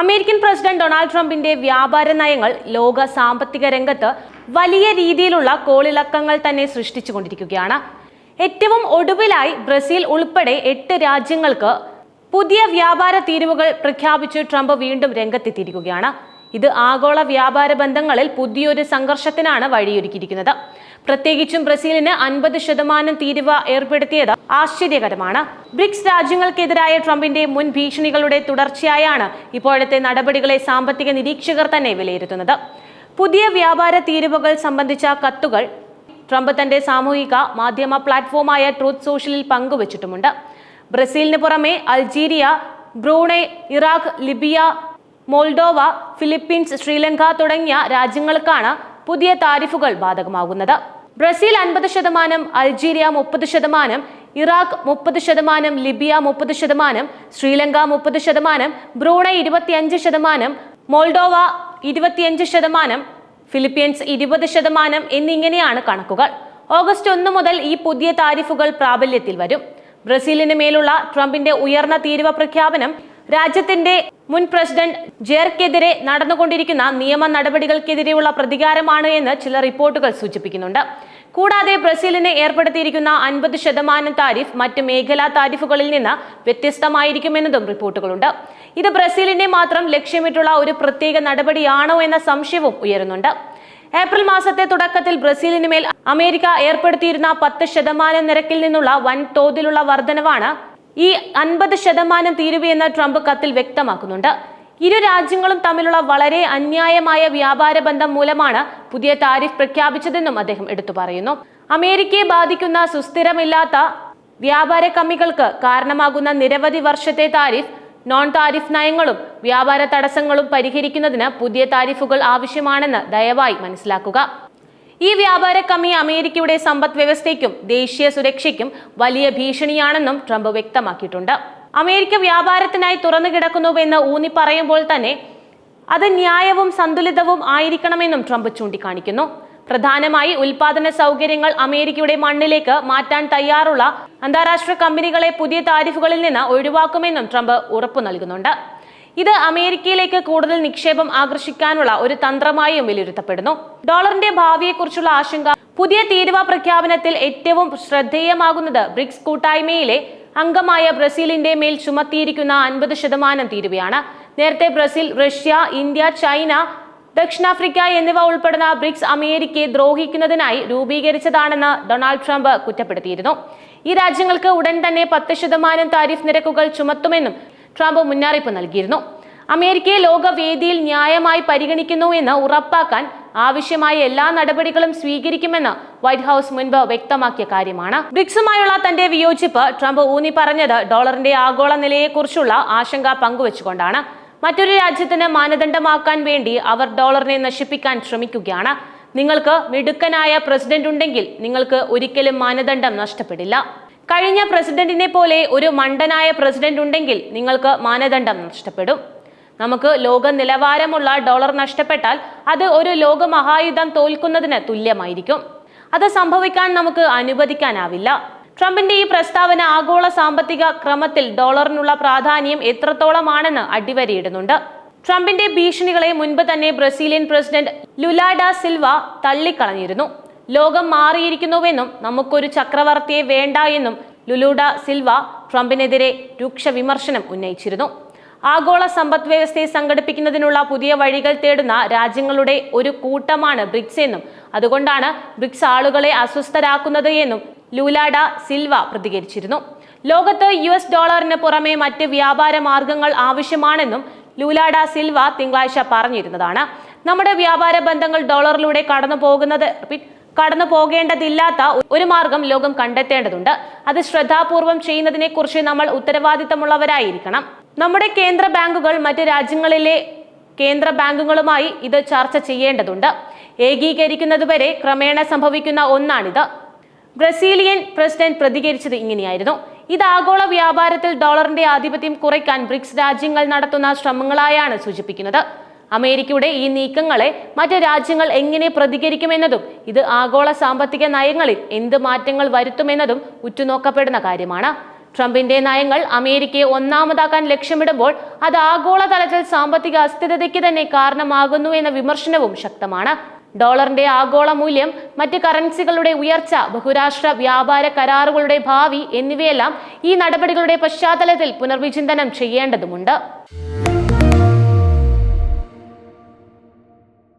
American president Donald ട്രംപിന്റെ വ്യാപാര നയങ്ങൾ ലോക സാമ്പത്തിക രംഗത്ത് വലിയ രീതിയിലുള്ള കോളിളക്കങ്ങൾ തന്നെ സൃഷ്ടിച്ചുകൊണ്ടിരിക്കുകയാണ്. ഏറ്റവും ഒടുവിലായി ബ്രസീൽ ഉൾപ്പെടെ എട്ട് രാജ്യങ്ങൾക്ക് പുതിയ വ്യാപാര തീരുവകൾ പ്രഖ്യാപിച്ച് ട്രംപ് വീണ്ടും രംഗത്തെത്തിയിരിക്കുകയാണ്. ഇത് ആഗോള വ്യാപാര ബന്ധങ്ങളിൽ പുതിയൊരു സംഘർഷത്തിനാണ് വഴിയൊരുക്കിയിരിക്കുന്നത്. പ്രത്യേകിച്ചും ബ്രസീലിന് അൻപത് ശതമാനം തീരുവ ഏർപ്പെടുത്തിയത് ആശ്ചര്യകരമാണ്. ബ്രിക്സ് രാജ്യങ്ങൾക്കെതിരായ ട്രംപിന്റെ മുൻ ഭീഷണികളുടെ തുടർച്ചയായാണ് ഇപ്പോഴത്തെ നടപടികളെ സാമ്പത്തിക നിരീക്ഷകർ തന്നെ വിലയിരുത്തുന്നത്. പുതിയ വ്യാപാര തീരുവകൾ സംബന്ധിച്ച കത്തുകൾ ട്രംപ് തന്റെ സാമൂഹിക മാധ്യമ പ്ലാറ്റ്ഫോമായ ട്രൂത്ത് സോഷ്യലിൽ പങ്കുവച്ചിട്ടുമുണ്ട്. ബ്രസീലിന് പുറമെ Algeria Brunei Iraq Libya Moldova Philippines Sri Lanka തുടങ്ങിയ രാജ്യങ്ങൾക്കാണ് പുതിയ താരിഫുകൾ ബാധകമാകുന്നത്. ബ്രസീൽ അൻപത് ശതമാനം അൾജീരിയ മുപ്പത് ശതമാനം ഇറാഖ് മുപ്പത് ശതമാനം ലിബിയ മുപ്പത് ശതമാനം ശ്രീലങ്ക മുപ്പത് ശതമാനം ബ്രൂണൈ ഇരുപത്തിയഞ്ച് ശതമാനം മോൾഡോവ ഇരുപത്തിയഞ്ച് ശതമാനം ഫിലിപ്പീൻസ് ഇരുപത് ശതമാനം എന്നിങ്ങനെയാണ് കണക്കുകൾ. ഓഗസ്റ്റ് ഒന്ന് മുതൽ ഈ പുതിയ താരിഫുകൾ പ്രാബല്യത്തിൽ വരും. ബ്രസീലിന് മേലുള്ള ട്രംപിന്റെ ഉയർന്ന തീരുവ പ്രഖ്യാപനം രാജ്യത്തിന്റെ മുൻ പ്രസിഡന്റ് ജെയർക്കെതിരെ നടന്നുകൊണ്ടിരിക്കുന്ന നിയമ നടപടികൾക്കെതിരെയുള്ള പ്രതികാരമാണ് എന്ന് ചില റിപ്പോർട്ടുകൾ സൂചിപ്പിക്കുന്നുണ്ട്. കൂടാതെ ബ്രസീലിന് ഏർപ്പെടുത്തിയിരിക്കുന്ന അൻപത് ശതമാനം താരിഫ് മറ്റ് മേഖലാ താരിഫുകളിൽ നിന്ന് വ്യത്യസ്തമായിരിക്കുമെന്നതും റിപ്പോർട്ടുകളുണ്ട്. ഇത് ബ്രസീലിനെ മാത്രം ലക്ഷ്യമിട്ടുള്ള ഒരു പ്രത്യേക നടപടിയാണോ എന്ന സംശയവും ഉയരുന്നുണ്ട്. ഏപ്രിൽ മാസത്തെ തുടക്കത്തിൽ ബ്രസീലിന് മേൽ അമേരിക്ക ഏർപ്പെടുത്തിയിരുന്ന പത്ത് ശതമാനം നിരക്കിൽ നിന്നുള്ള വൻതോതിലുള്ള വർധനവാണ് ഈ അൻപത് ശതമാനം തീരുവയെന്ന് ട്രംപ് കത്തിൽ വ്യക്തമാക്കുന്നുണ്ട്. ഇരു രാജ്യങ്ങളും തമ്മിലുള്ള വളരെ അന്യായമായ വ്യാപാര ബന്ധം മൂലമാണ് പുതിയ താരിഫ് പ്രഖ്യാപിച്ചതെന്നും അദ്ദേഹം എടുത്തു പറയുന്നു. അമേരിക്കയെ ബാധിക്കുന്ന സുസ്ഥിരമില്ലാത്ത വ്യാപാര കമ്മികൾക്ക് കാരണമാകുന്ന നിരവധി വർഷത്തെ താരിഫ് നോൺ താരിഫ് നയങ്ങളും വ്യാപാര തടസ്സങ്ങളും പരിഹരിക്കുന്നതിന് പുതിയ താരിഫുകൾ ആവശ്യമാണെന്ന് ദയവായി മനസ്സിലാക്കുക. ഈ വ്യാപാര കമ്മി അമേരിക്കയുടെ സമ്പദ് വ്യവസ്ഥയ്ക്കും ദേശീയ സുരക്ഷയ്ക്കും വലിയ ഭീഷണിയാണെന്നും ട്രംപ് വ്യക്തമാക്കിയിട്ടുണ്ട്. അമേരിക്ക വ്യാപാരത്തിനായി തുറന്നു കിടക്കുന്നുവെന്ന് ഊന്നി പറയുമ്പോൾ തന്നെ അത് ന്യായവും സന്തുലിതവും ആയിരിക്കണമെന്നും ട്രംപ് ചൂണ്ടിക്കാണിക്കുന്നു. പ്രധാനമായി ഉൽപാദന സൗകര്യങ്ങൾ അമേരിക്കയുടെ മണ്ണിലേക്ക് മാറ്റാൻ തയ്യാറുള്ള അന്താരാഷ്ട്ര കമ്പനികളെ പുതിയ താരിഫുകളിൽ നിന്ന് ഒഴിവാക്കുമെന്നും ട്രംപ് ഉറപ്പു നൽകുന്നുണ്ട്. ഇത് അമേരിക്കയിലേക്ക് കൂടുതൽ നിക്ഷേപം ആകർഷിക്കാനുള്ള ഒരു തന്ത്രമായും വിലയിരുത്തപ്പെടുന്നു. ഡോളറിന്റെ ഭാവിയെക്കുറിച്ചുള്ള ആശങ്ക പുതിയ തീരുവ പ്രഖ്യാപനത്തിൽ ഏറ്റവും ശ്രദ്ധേയമാകുന്നത് ബ്രിക്സ് കൂട്ടായ്മയിലെ അംഗമായ ബ്രസീലിന്റെ മേൽ ചുമത്തിയിരിക്കുന്ന അൻപത് ശതമാനം തീരുവയാണ്. നേരത്തെ ബ്രസീൽ റഷ്യ ഇന്ത്യ ചൈന ദക്ഷിണാഫ്രിക്ക എന്നിവ ഉൾപ്പെടുന്ന ബ്രിക്സ് അമേരിക്കയെ ദ്രോഹിക്കുന്നതിനായി രൂപീകരിച്ചതാണെന്ന് ഡൊണാൾഡ് ട്രംപ് കുറ്റപ്പെടുത്തിയിരുന്നു. ഈ രാജ്യങ്ങൾക്ക് ഉടൻ തന്നെ പത്ത് ശതമാനം താരിഫ് നിരക്കുകൾ ചുമത്തുമെന്നും ട്രംപ് മുന്നറിയിപ്പ് നൽകിയിരുന്നു. അമേരിക്കയെ ലോകവേദിയിൽ ന്യായമായി പരിഗണിക്കുന്നു എന്ന് ഉറപ്പാക്കാൻ ആവശ്യമായ എല്ലാ നടപടികളും സ്വീകരിക്കുമെന്ന് വൈറ്റ് ഹൗസ് മുൻപ് വ്യക്തമാക്കിയ കാര്യമാണ്. ബ്രിക്സുമായുള്ള തന്റെ വിയോജിപ്പ് ട്രംപ് ഊന്നി പറഞ്ഞത് ഡോളറിന്റെ ആഗോള നിലയെക്കുറിച്ചുള്ള ആശങ്ക പങ്കുവച്ചുകൊണ്ടാണ്. മറ്റൊരു രാജ്യത്തിന് മാനദണ്ഡമാക്കാൻ വേണ്ടി അവർ ഡോളറിനെ നശിപ്പിക്കാൻ ശ്രമിക്കുകയാണ്. നിങ്ങൾക്ക് മിടുക്കനായ പ്രസിഡന്റ് ഉണ്ടെങ്കിൽ നിങ്ങൾക്ക് ഒരിക്കലും മാനദണ്ഡം നഷ്ടപ്പെടില്ല. കഴിഞ്ഞ പ്രസിഡന്റിനെ പോലെ ഒരു മണ്ടനായ പ്രസിഡന്റ് ഉണ്ടെങ്കിൽ നിങ്ങൾക്ക് മാനദണ്ഡം നഷ്ടപ്പെടും. നമുക്ക് ലോക നിലവാരമുള്ള ഡോളർ നഷ്ടപ്പെട്ടാൽ അത് ഒരു ലോക മഹായുദ്ധം തോൽക്കുന്നതിന് തുല്യമായിരിക്കും. അത് സംഭവിക്കാൻ നമുക്ക് അനുവദിക്കാനാവില്ല. ട്രംപിന്റെ ഈ പ്രസ്താവന ആഗോള സാമ്പത്തിക ക്രമത്തിൽ ഡോളറിനുള്ള പ്രാധാന്യം എത്രത്തോളമാണെന്ന് അടിവരയിടുന്നുണ്ട്. ട്രംപിന്റെ ഭീഷണികളെ മുൻപ് തന്നെ Brazilian president Lula da Silva തള്ളിക്കളഞ്ഞിരുന്നു. ലോകം മാറിയിരിക്കുന്നുവെന്നും നമുക്കൊരു ചക്രവർത്തിയെ വേണ്ട എന്നും ലുലൂഡ സിൽവ ട്രംപിനെതിരെ രൂക്ഷ വിമർശനം ഉന്നയിച്ചിരുന്നു. ആഗോള സമ്പദ് വ്യവസ്ഥയെ സംഘടിപ്പിക്കുന്നതിനുള്ള പുതിയ വഴികൾ തേടുന്ന രാജ്യങ്ങളുടെ ഒരു കൂട്ടമാണ് ബ്രിക്സ് എന്നും അതുകൊണ്ടാണ് ബ്രിക്സ് ആളുകളെ അസ്വസ്ഥരാക്കുന്നത് എന്നും ലുലാഡ സിൽവ പ്രതികരിച്ചിരുന്നു. ലോകത്ത് യു എസ് ഡോളറിന് പുറമെ മറ്റ് വ്യാപാര മാർഗങ്ങൾ ആവശ്യമാണെന്നും ലുലാഡ സിൽവ തിങ്കളാഴ്ച പറഞ്ഞിരുന്നതാണ്. നമ്മുടെ വ്യാപാര ബന്ധങ്ങൾ ഡോളറിലൂടെ കടന്നു പോകുന്നത് കടന്നു പോകേണ്ടതില്ലാത്ത ഒരു മാർഗം ലോകം കണ്ടെത്തേണ്ടതുണ്ട്. അത് ശ്രദ്ധാപൂർവം ചെയ്യുന്നതിനെ കുറിച്ച് നമ്മൾ ഉത്തരവാദിത്തമുള്ളവരായിരിക്കണം. നമ്മുടെ കേന്ദ്ര ബാങ്കുകൾ മറ്റ് രാജ്യങ്ങളിലെ കേന്ദ്ര ബാങ്കുകളുമായി ഇത് ചർച്ച ചെയ്യേണ്ടതുണ്ട്. ഏകീകരിക്കുന്നതുവരെ ക്രമേണ സംഭവിക്കുന്ന ഒന്നാണിത്. ബ്രസീലിയൻ പ്രസിഡന്റ് പ്രതികരിച്ചത് ഇങ്ങനെയായിരുന്നു. ഇത് ആഗോള വ്യാപാരത്തിൽ ഡോളറിന്റെ ആധിപത്യം കുറയ്ക്കാൻ ബ്രിക്സ് രാജ്യങ്ങൾ നടത്തുന്ന ശ്രമങ്ങളായാണ് സൂചിപ്പിക്കുന്നത്. അമേരിക്കയുടെ ഈ നീക്കങ്ങളെ മറ്റ് രാജ്യങ്ങൾ എങ്ങനെ പ്രതികരിക്കുമെന്നതും ഇത് ആഗോള സാമ്പത്തിക നയങ്ങളിൽ എന്ത് മാറ്റങ്ങൾ വരുത്തുമെന്നതും ഉറ്റുനോക്കപ്പെടുന്ന കാര്യമാണ്. ട്രംപിന്റെ നയങ്ങൾ അമേരിക്കയെ ഒന്നാമതാക്കാൻ ലക്ഷ്യമിടുമ്പോൾ അത് ആഗോളതലത്തിൽ സാമ്പത്തിക അസ്ഥിരതയ്ക്ക് തന്നെ കാരണമാകുന്നു എന്ന വിമർശനവും ശക്തമാണ്. ഡോളറിന്റെ ആഗോള മൂല്യം മറ്റ് കറൻസികളുടെ ഉയർച്ച ബഹുരാഷ്ട്ര വ്യാപാര കരാറുകളുടെ ഭാവി എന്നിവയെല്ലാം ഈ നടപടികളുടെ പശ്ചാത്തലത്തിൽ പുനർവിചിന്തനം ചെയ്യേണ്ടതുണ്ട്